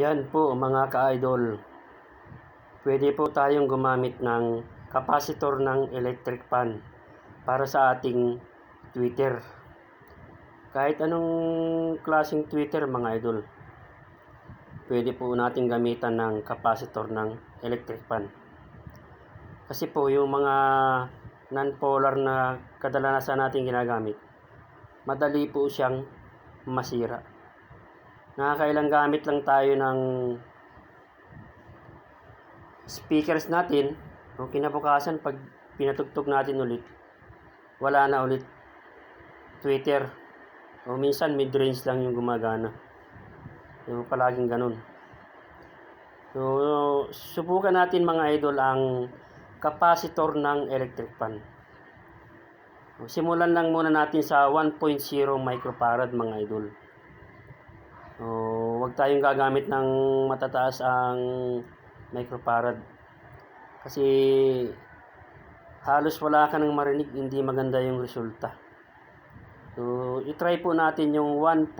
Yan po mga ka-idol. Pwede po tayong gumamit ng capacitor ng electric fan para sa ating tweeter. Kahit anong klaseng tweeter mga idol. Pwede po natin gamitan ng capacitor ng electric fan. Kasi po yung mga non-polar na kadalasan natin ginagamit, madali po siyang masira. Nakakailang gamit lang tayo ng speakers natin. O kinabukasan, pag pinatugtog natin ulit, wala na ulit Twitter. O minsan mid-range lang yung gumagana. Yung palaging ganun. So, subukan natin mga idol ang capacitor ng electric fan. Simulan lang muna natin sa 1.0 microfarad mga idol. O, wag tayong gagamit ng matataas ang microfarad. Kasi halos wala ka nang marinig, hindi maganda yung resulta. So, i-try po natin yung 1.0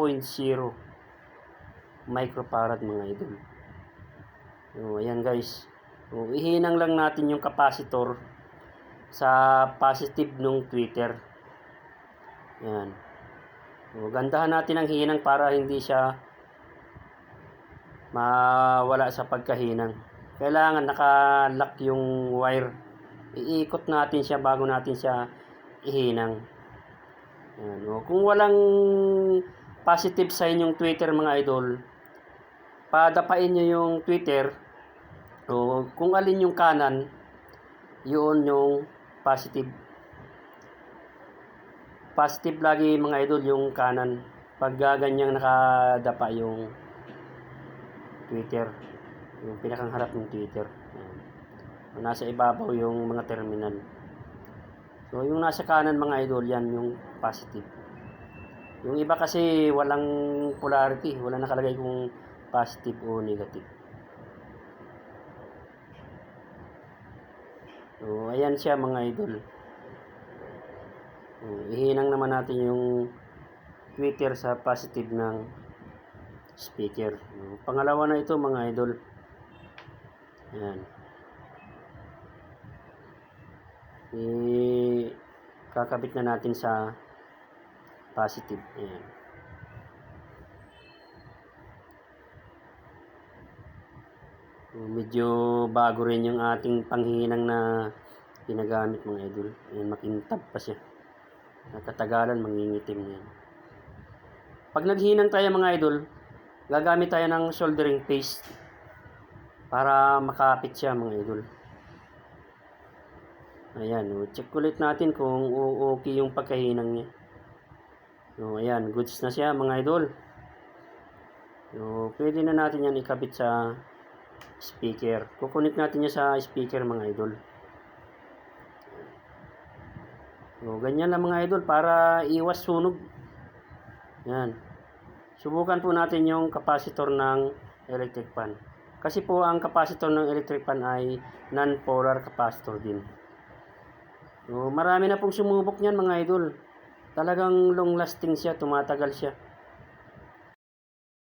microfarad mga idol. So, ayan guys. So, ihinang lang natin yung capacitor sa positive nung Twitter. Yan. So, gandahan natin ang hinang para hindi siya mawala sa pagkahinang. Kailangan nakalock yung wire. Iikot natin siya bago natin siya ihinang. Yan. O, kung walang positive sign yung Twitter mga idol, padapain nyo yung Twitter. O, kung alin yung kanan, yun yung positive. Positive lagi mga idol yung kanan. Pag ganyang nakadapa yung Twitter. Yung pinakang harap ng Twitter. Ayan. Nasa ibabaw yung mga terminal. So, yung nasa kanan mga idol, yan yung positive. Yung iba kasi walang polarity. Wala nakalagay kung positive o negative. So, ayan siya mga idol. So, ihinang naman natin yung Twitter sa positive ng speaker. Pangalawa na ito mga idol. Ayan. I kakabit na natin sa positive. Ayan. Medyo bago rin yung ating panghinang na ginagamit mga idol. Ayan, makintab pa siya. Nakatagalan, mangingitim na yan. Pag naghinang tayo mga idol, gagamit tayo ng soldering paste para makapit siya mga idol. Ayan, o, check ulit natin kung o- okay yung pagkahinang niya. So, ayan, goods na siya mga idol. So, pwede na natin yan ikabit sa speaker. Kukunik natin niya sa speaker mga idol. So, ganyan lang mga idol para iwas sunog. Yan. Subukan po natin yung capacitor ng electric fan. Kasi po ang capacitor ng electric fan ay non-polar capacitor din. So, marami na pong sumubok niyan mga idol. Talagang long lasting siya, tumatagal siya.